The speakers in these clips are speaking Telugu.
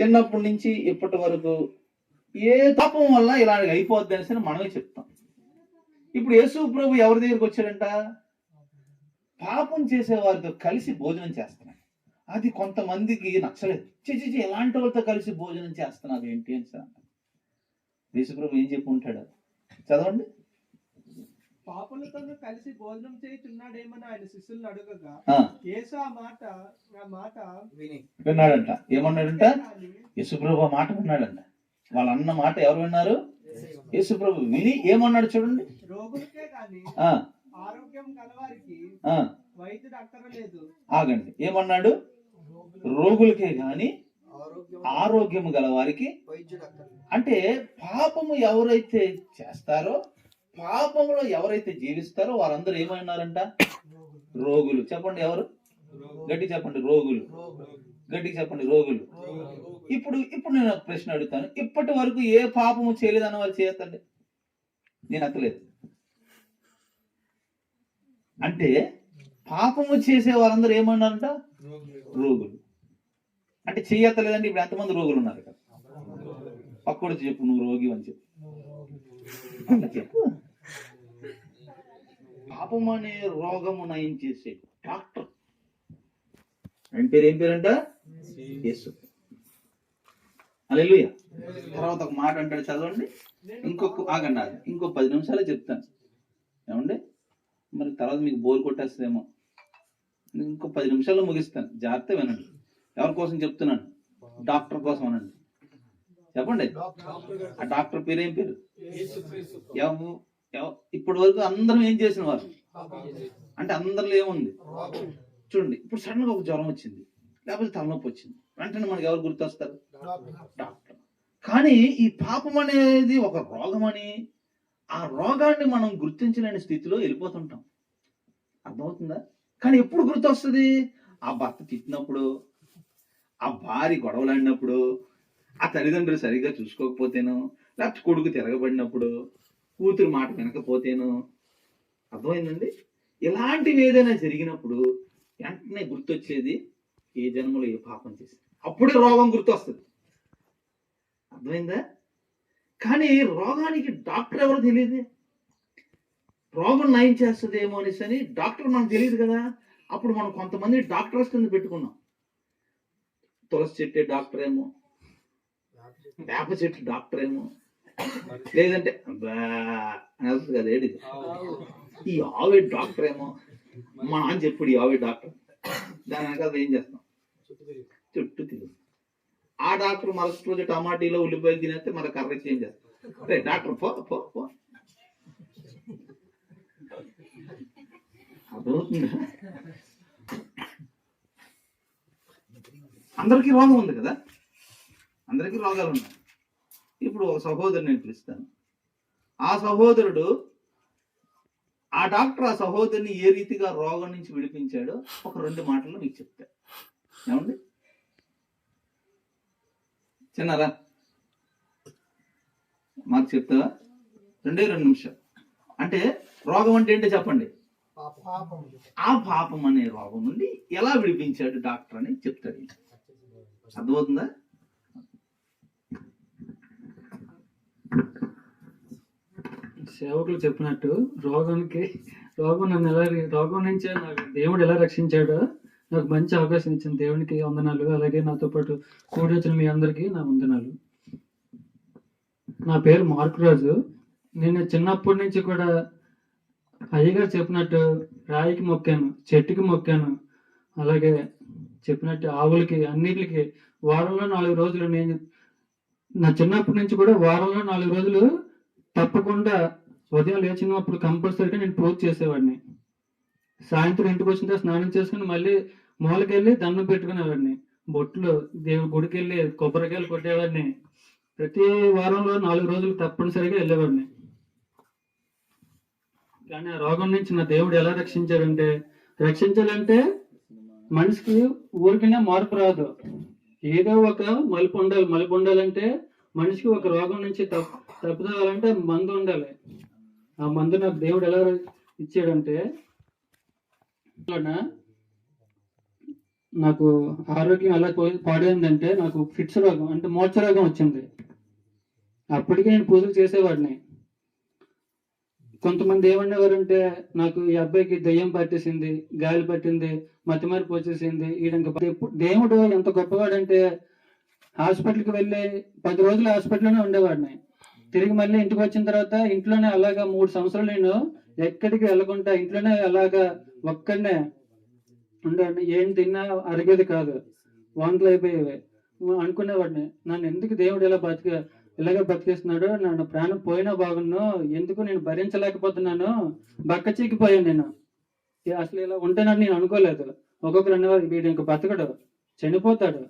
చిన్నప్పటి నుంచి ఇప్పటి వరకు ఏ పాపం వల్ల ఇలాంటి అయిపోద్ది అనేసి మనమే చెప్తాం. ఇప్పుడు యేసు ప్రభు ఎవరి దగ్గరికి వచ్చాడంట? పాపం చేసేవారితో కలిసి భోజనం చేస్తున్నాడు. అది కొంతమందికి నచ్చలేదు. చిచి ఎలాంటి వాళ్ళతో కలిసి భోజనం చేస్తున్నారు ఏంటి అని సార్. యేసు ప్రభు ఏం చెప్పి ఉంటాడు? చదవండి. పాపలతో కలిసి భోజనం చేయుచున్నాడేమని ఆయన శిష్యులను అడగగా ఆ, యేసు ఆ మాట ఆ మాట విని. విన్నాడంట. ఏమన్నాడంట? కానీ యేసుప్రభు మాట విన్నాడంట. వాళ్ళ అన్న మాట ఎవరు విన్నారు? యేసుప్రభు. విని ఏమన్నాడు చూడండి. రోగులకే గాని ఆ. ఆరోగ్యం గలవారికి ఆ. వైద్యుడు అక్కరలేదు. ఆగండి. ఏమన్నాడు? రోగులకే గాని ఆరోగ్యం. ఆరోగ్యం గల వారికి అంటే పాపము ఎవరైతే చేస్తారో పాపములో ఎవరైతే జీవిస్తారో వారందరూ ఏమైనారంట రోగులు. చెప్పండి ఎవరు? గట్టి చెప్పండి రోగులు. గట్టిగా చెప్పండి రోగులు. ఇప్పుడు ఇప్పుడు నేను ఒక ప్రశ్న అడుగుతాను. ఇప్పటి వరకు ఏ పాపము చేయలేదని వాళ్ళు చేయొద్దండి నేను అత్తలేదు అంటే పాపము చేసే వారందరూ ఏమన్నారంట? రోగులు. అంటే చెయ్యత్తలేదండి ఇప్పుడు ఎంతమంది రోగులు ఉన్నారు ఇక్కడ? పక్కడు చెప్పు నువ్వు రోగి అని చెప్పు. చెప్పు. పాపం అనే రోగము నయం చేసే డాక్టర్. ఆయన పేరు ఏం పేరంట? యేసు. అలెలుయ తర్వాత ఒక మాట అంటాడు చదవండి. ఇంకొక ఆగండి ఆగండి. ఇంకో పది నిమిషాలు చెప్తాను. ఏమండి? మరి తర్వాత మీకు బోర్ కొట్టేస్తుందేమో. ఇంకో పది నిమిషాల్లో ముగిస్తాను. జాగ్రత్త వినండి. ఎవరి కోసం చెప్తున్నాను? డాక్టర్ కోసం అనండి. చెప్పండి. ఆ డాక్టర్ పేరు ఏం పేరు? ఇప్పటి వరకు అందరం ఏం చేసిన వారు? అంటే అందరిలో ఏముంది? చూడండి ఇప్పుడు సడన్గా ఒక జ్వరం వచ్చింది. లేకపోతే తలనొప్పి వచ్చింది. వెంటనే మనకి ఎవరు గుర్తొస్తారు? డాక్టర్. కానీ ఈ పాపం అనేది ఒక రోగం అని ఆ రోగాన్ని మనం గుర్తించలేని స్థితిలో వెళ్ళిపోతుంటాం. అర్థమవుతుందా? కానీ ఎప్పుడు గుర్తొస్తుంది? ఆ భర్త తిట్టినప్పుడు ఆ భార్య గొడవలాడినప్పుడు ఆ తల్లిదండ్రులు సరిగ్గా చూసుకోకపోతేను లేకపోతే కొడుకు తిరగబడినప్పుడు కూతురు మాట వినకపోతేను అర్థమైందండి? ఇలాంటివి ఏదైనా జరిగినప్పుడు వెంటనే గుర్తొచ్చేది ఏ జన్మలో ఏ పాపం చేసి అప్పుడే రోగం గుర్తొస్తుంది. అర్థమైందా? కానీ రోగానికి డాక్టర్ ఎవరో తెలియదు. రోగం నయం చేస్తుందేమో అనేసి అని డాక్టర్ మనకు తెలియదు కదా. అప్పుడు మనం కొంతమంది డాక్టర్స్ కింద పెట్టుకున్నాం. తులసి చెట్టు డాక్టర్ ఏమో వేప చెట్టు డాక్టర్ ఏమో లేదంటే వస్తుంది కదా ఏడిది? ఈ ఆవే డాక్టర్ ఏమో మా నాన్న చెప్పుడు ఈ ఆవే డాక్టర్. దాని వెనకాల ఏం చేస్తాం? చుట్టూ తిరుగు ఆ డాక్టర్ మరుసటి రోజు టమాటీలో ఉల్లిపాయలు తినేస్తే మన కర్ర ఏం చేస్తాం. రే డాక్టర్ పో పో పో. అర్థమవుతుందా? అందరికీ రోగం ఉంది కదా? అందరికీ రోగాలు ఉన్నాయి. ఇప్పుడు ఒక సహోదరుని నేను పిలుస్తాను. ఆ సహోదరుడు ఆ డాక్టర్ ఆ సహోదరుని ఏ రీతిగా రోగం నుంచి విడిపించాడో ఒక రెండు మాటలు మీకు చెప్తా. ఏమండి? చిన్నారా మాకు చెప్తావా? రెండే రెండు నిమిషాలు. అంటే రోగం అంటే ఏంటో చెప్పండి. పాపం. ఆ పాపం అనే రోగం నుండి ఎలా విడిపించాడు డాక్టర్ అని చెప్తాడు. అర్థమవుతుందా? సేవకులు చెప్పినట్టు రోగానికి రోగం నన్ను ఎలా రోగం నుంచి నాకు దేవుడు ఎలా రక్షించాడో నాకు మంచి అవకాశం ఇచ్చిన దేవునికి వందనాలు. అలాగే నాతో పాటు కూడి వచ్చిన మీ అందరికీ నా వందనాలు. నా పేరు మార్కురాజు. నేను చిన్నప్పటి నుంచి కూడా అయ్యగారు చెప్పినట్టు రాయికి మొక్కాను చెట్టుకి మొక్కాను. అలాగే చెప్పినట్టు ఆవులకి అన్నిటికి వారంలో నాలుగు రోజులు నేను నా చిన్నప్పటి నుంచి కూడా వారంలో నాలుగు రోజులు తప్పకుండా ఉదయం లేచినప్పుడు కంపల్సరీగా నేను పూజ చేసేవాడిని. సాయంత్రం ఇంటికి వచ్చిన తర్వాత స్నానం చేసుకుని మళ్ళీ మూలకెళ్ళి దండం పెట్టుకునేవాడిని. బొట్లు దేవుడి గుడికి వెళ్ళి కొబ్బరికాయలు కొట్టేవాడిని. ప్రతి వారంలో నాలుగు రోజులు తప్పనిసరిగా వెళ్ళేవాడిని. కానీ ఆ రోగం నుంచి నా దేవుడు ఎలా రక్షించాడంటే రక్షించాలంటే మనిషికి ఊరికనే మార్పు రాదు. ఏదో ఒక మలుపు ఉండాలి మలుపు ఉండాలంటే మనిషికి ఒక రోగం నుంచి తప్పు తప్పుదాలంటే మందు ఉండాలి. ఆ మందు నాకు దేవుడు ఎలా ఇచ్చాడంటే నాకు ఆరోగ్యం ఎలా పాడైందంటే నాకు ఫిట్స్ రోగం అంటే మోర్చ రోగం వచ్చింది. అప్పటికే నేను పూజలు చేసేవాడిని. కొంతమంది ఏమనేవారంటే నాకు ఈ అబ్బాయికి దయ్యం పట్టేసింది గాలి పట్టింది మతిమారి వచ్చేసింది ఈడంక దేవుడు ఎంత గొప్పవాడంటే హాస్పిటల్కి వెళ్ళి పది రోజులు హాస్పిటల్లోనే ఉండేవాడిని. తిరిగి మళ్ళీ ఇంటికి వచ్చిన తర్వాత ఇంట్లోనే అలాగా మూడు సంవత్సరాలు నేను ఎక్కడికి వెళ్ళకుండా ఇంట్లోనే అలాగా ఒక్కడనే ఉండేవాడిని. ఏం తిన్నా అరిగేది కాదు వాంతులు అయిపోయేవి. అనుకునేవాడిని. నన్ను ఎందుకు దేవుడు ఇలా బతికా ఇలాగ బతికేస్తున్నాడు నన్ను ప్రాణం పోయినా బాగున్ను ఎందుకు నేను భరించలేకపోతున్నాను బక్క చీకిపోయాను నేను. అసలు ఇలా ఉంటానని నేను అనుకోలేదు. ఒక్కొక్కరు అనేవారు వీడు ఇంక బతకడు చనిపోతాడు.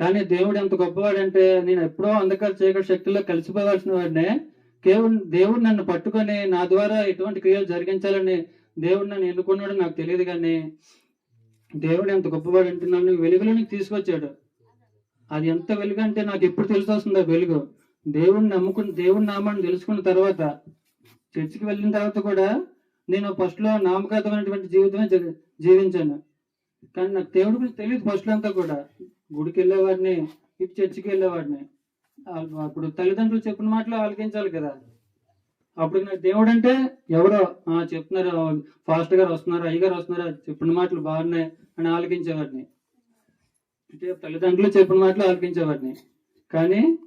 కానీ దేవుడు ఎంత గొప్పవాడంటే నేను ఎప్పుడో అంధకార చీకటి శక్తుల్లో కలిసిపోవాల్సిన వాడినే. కేవలం దేవుడు నన్ను పట్టుకొని నా ద్వారా ఎటువంటి క్రియలు జరిగించాలని దేవుడు నన్ను ఎన్నుకున్నాడో నాకు తెలియదు కానీ దేవుడు ఎంత గొప్పవాడు నన్ను వెలుగులోనికి తీసుకొచ్చాడు. అది ఎంత వెలుగు అంటే నాకు ఎప్పుడు తెలిసి వస్తుంది ఆ వెలుగు. దేవుడిని నమ్ముకుని దేవుడి నామాన్ని తెలుసుకున్న తర్వాత చర్చికి వెళ్ళిన తర్వాత కూడా నేను ఫస్ట్లో నామకాతమైనటువంటి జీవితమే జీవించాను. కానీ నాకు దేవుడి గురించి తెలియదు ఫస్ట్లో అంతా కూడా. గుడికి వెళ్ళేవాడిని ఇటు చర్చికి వెళ్ళేవాడిని. అప్పుడు తల్లిదండ్రులు చెప్పిన మాటలు ఆలకించాలి కదా. అప్పుడు నాకు దేవుడు అంటే ఎవరో చెప్తున్నారు ఫాస్ట్ గారు వస్తున్నారు అయ్యగారు వస్తున్నారు చెప్పిన మాటలు బాగున్నాయి అని ఆలకించేవాడిని. అంటే తల్లిదండ్రులు చెప్పిన మాటలు ఆలకించేవాడిని. కానీ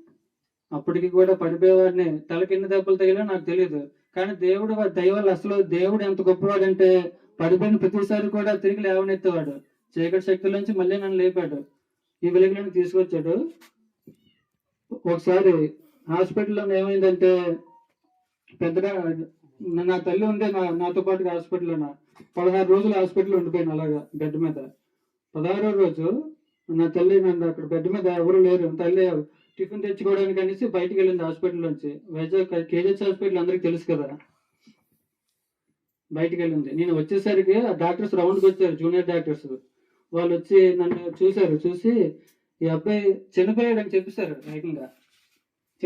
అప్పటికి కూడా పడిపోయేవాడిని. తలకి ఎన్ని దెబ్బలు తగిలా నాకు తెలియదు కానీ దేవుడు దైవాలు అసలు దేవుడు ఎంత గొప్పవాడంటే పడిపోయిన ప్రతిసారి కూడా తిరిగి లేవనెత్తేవాడు. చీకటి శక్తుల నుంచి మళ్ళీ నన్ను లేపాడు. ఈ వెలుగులను తీసుకొచ్చాడు. ఒకసారి హాస్పిటల్లో ఏమైందంటే పెద్దగా నా- నా తల్లి ఉండే నా నాతో పాటు హాస్పిటల్లో పదహారు రోజులు హాస్పిటల్లో ఉండిపోయాను అలాగా బెడ్ మీద. పదహారో రోజు నా తల్లి నన్ను అక్కడ బెడ్ మీద ఎవరు లేరు. తల్లి టిఫిన్ తెచ్చుకోవడానికి అనేసి బయటికి వెళ్ళింది హాస్పిటల్ నుంచి వైజాగ్ కేజెస్ హాస్పిటల్ అందరికి తెలుసు కదా. బయటికి వెళ్ళింది. నేను వచ్చేసరికి ఆ డాక్టర్స్ రౌండ్కి వచ్చారు జూనియర్ డాక్టర్స్ వాళ్ళు వచ్చి నన్ను చూశారు. చూసి ఈ అబ్బాయి చనిపోయాడని చెప్పేశారు ఏకంగా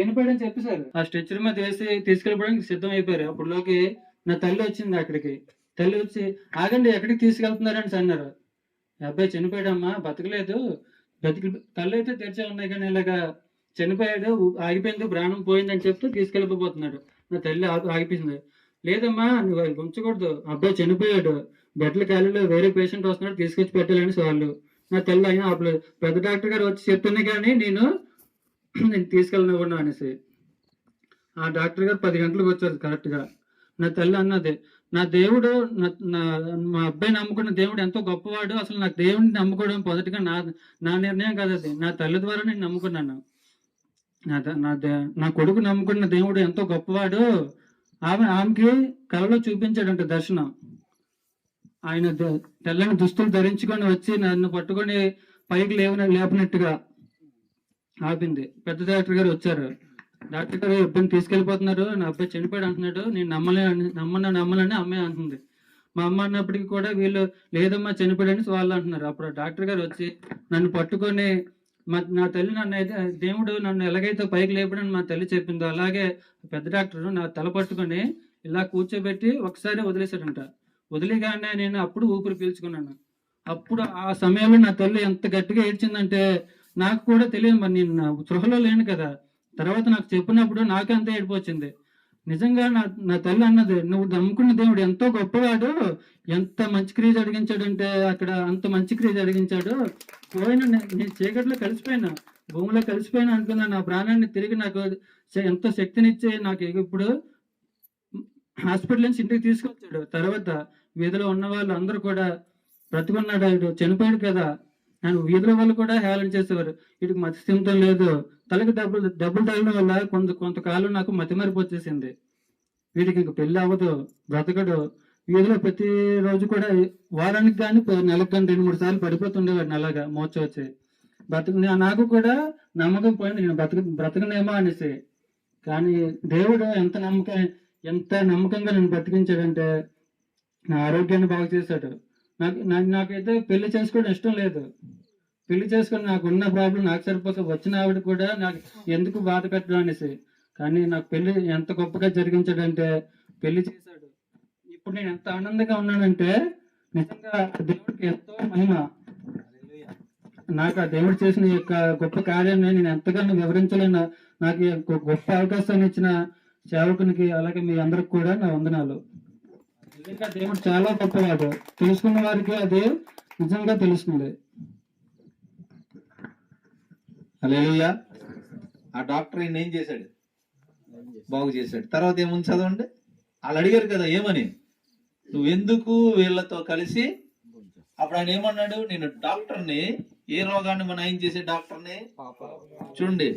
చనిపోయాడని చెప్పేశారు. ఆ స్ట్రెచ్చర్ మీద వేసి తీసుకెళ్ళిపోవడానికి సిద్ధం అయిపోయారు. అప్పటిలోకి నా తల్లి వచ్చింది అక్కడికి. తల్లి వచ్చి ఆగండి ఎక్కడికి తీసుకెళ్తున్నారని అన్నారు. అబ్బాయి చనిపోయాడమ్మా బతకలేదు. బతికి కళ్ళు అయితే తెరిచే ఉన్నాయి కానీ ఇలాగా చనిపోయాడు ఆగిపోయింది ప్రాణం పోయిందని చెప్తూ తీసుకెళ్ళిపోతున్నాడు నా తల్లి ఆగిపోయింది. లేదమ్మా నువ్వు అది ఉంచకూడదు. అబ్బాయి చనిపోయాడు. బెడ్ల ఖాళీలో వేరే పేషెంట్ వస్తున్నాడు తీసుకొచ్చి పెట్టాలని వాళ్ళు నా తల్లి అయినా అప్పుడు పెద్ద డాక్టర్ గారు వచ్చి చెప్తున్నా కానీ నేను నేను తీసుకెళ్ళనివ్వను అనేసి. ఆ డాక్టర్ గారు పది గంటలకు వచ్చారు కరెక్ట్గా. నా తల్లి అన్నది నా దేవుడు నా- మా అబ్బాయి నమ్ముకున్న దేవుడు ఎంతో గొప్పవాడు. అసలు నాకు దేవుడిని నమ్ముకోవడం మొదటిగా నా నా నిర్ణయం కాదు అది. నా తల్లి ద్వారా నేను నమ్ముకున్నాను. నా ద- నా దే- నా కొడుకు నమ్ముకున్న దేవుడు ఎంతో గొప్పవాడు. ఆమె ఆమెకి కలలో చూపించాడంట దర్శనం. ఆయన తెల్లని దుస్తులు ధరించుకొని వచ్చి నన్ను పట్టుకొని పైకి లేవన లేపినట్టుగా ఆపింది. పెద్ద డాక్టర్ గారు వచ్చారు. డాక్టర్ గారు ఇబ్బంది తీసుకెళ్ళిపోతున్నారు. నా అబ్బాయి చనిపోయాడు అంటున్నాడు. నేను నమ్మలే నమ్మను నమ్మలని అమ్మాయి అంటుంది. మా అమ్మ అన్నప్పటికీ కూడా వీళ్ళు లేదమ్మా చనిపోయాడని వాళ్ళు అంటున్నారు. అప్పుడు డాక్టర్ గారు వచ్చి నన్ను పట్టుకొని మా నా తల్లి నన్ను అయితే దేవుడు నన్ను ఎలాగైతే పైకి లేపడని మా తల్లి చెప్పిందో అలాగే పెద్ద డాక్టర్ నా తల పట్టుకొని ఇలా కూర్చోబెట్టి ఒకసారి వదిలేశాడంట. వదిలిగానే నేను అప్పుడు ఊపిరి పీల్చుకున్నాను. అప్పుడు ఆ సమయంలో నా తల్లి ఎంత గట్టిగా ఏడ్చిందంటే నాకు కూడా తెలియదు మరి నేను నా స్పృహలో లేను కదా. తర్వాత నాకు చెప్పినప్పుడు నాకే అంత ఏడుపు వచ్చింది. నిజంగా నా నా తల్లి అన్నది నువ్వు నమ్ముకున్న దేవుడు ఎంతో గొప్పవాడు ఎంత మంచి క్రియ జరిగించాడంటే అక్కడ అంత మంచి క్రియ జరిగించాడు పోయిన నేను చీకట్లో కలిసిపోయినా భూమిలో కలిసిపోయినా అనుకున్నా నా ప్రాణాన్ని తిరిగి నాకు ఎంతో శక్తినిచ్చి నాకు ఇప్పుడు హాస్పిటల్ నుంచి ఇంటికి తీసుకొచ్చాడు. తర్వాత వీధిలో ఉన్న వాళ్ళు అందరూ కూడా బ్రతుకున్నాడు చనిపోయాడు కదా. అండ్ వీధిలో వాళ్ళు కూడా హేళన చేసేవారు. వీటికి మతి స్థిమితం లేదు. తలకి డబ్బులు డబ్బులు తగలడం వల్ల కొంత కొంతకాలం నాకు మతి మరిపి వీడికి ఇంక పెళ్ళి అవ్వదు బ్రతకడు. వీధిలో ప్రతి రోజు కూడా వారానికి కానీ నెలకు కానీ రెండు మూడు సార్లు పడిపోతుండేవాడు అలాగా మోచ వచ్చి. బ్రతక నాకు కూడా నమ్మకం పోయింది. నేను బ్రతక బ్రతకనేమో అనేసి. కానీ దేవుడు ఎంత నమ్మకం ఎంత నమ్మకంగా నేను బ్రతికించాడంటే నా ఆరోగ్యాన్ని బాగు చేశాడు. నాకు నాకైతే పెళ్ళి చేసుకోవడం ఇష్టం లేదు. పెళ్ళి చేసుకుని నాకు ఉన్న ప్రాబ్లం నాకు సరిపోక వచ్చిన ఆవిడ కూడా నాకు ఎందుకు బాధ పెట్టడం అనేసి. కానీ నాకు పెళ్ళి ఎంత గొప్పగా జరిగించాడంటే పెళ్ళి చేశాడు. ఇప్పుడు నేను ఎంత ఆనందంగా ఉన్నానంటే నిజంగా దేవుడికి ఎంతో మహిమ. నాకు ఆ దేవుడు చేసిన యొక్క గొప్ప కార్యాన్ని నేను ఎంతగానో వివరించలేను. నాకు గొప్ప అవకాశాన్ని ఇచ్చిన సేవకునికి అలాగే మీ అందరికి కూడా నా వందనాలు. నిజంగా దేవుడు చాలా గొప్పవాడు. తెలుసుకున్న వారికి అదే నిజంగా తెలుస్తుంది. హల్లెలూయా. ఆ డాక్టర్ ఈయన ఏం చేశాడు? బాగు చేశాడు. తర్వాత ఏముంది చదవండి? వాళ్ళు అడిగారు కదా ఏమని? నువ్వెందుకు వీళ్ళతో కలిసి? అప్పుడు ఆయన ఏమన్నాడు? నేను డాక్టర్ని ఏ రోగాన్ని మనం ఆయన చేసే డాక్టర్ని? చూడండి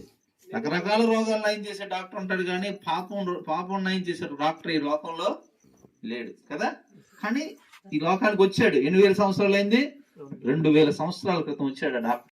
రకరకాల రోగాలు నయం చేసే డాక్టర్ ఉంటాడు కానీ పాపం పాపం నయం చేసే డాక్టర్ ఈ లోకంలో లేడు కదా? కానీ ఈ లోకానికి వచ్చాడు. ఎన్ని వేల సంవత్సరాలు అయింది రెండు వేల సంవత్సరాల క్రితం వచ్చాడు ఆ డాక్టర్.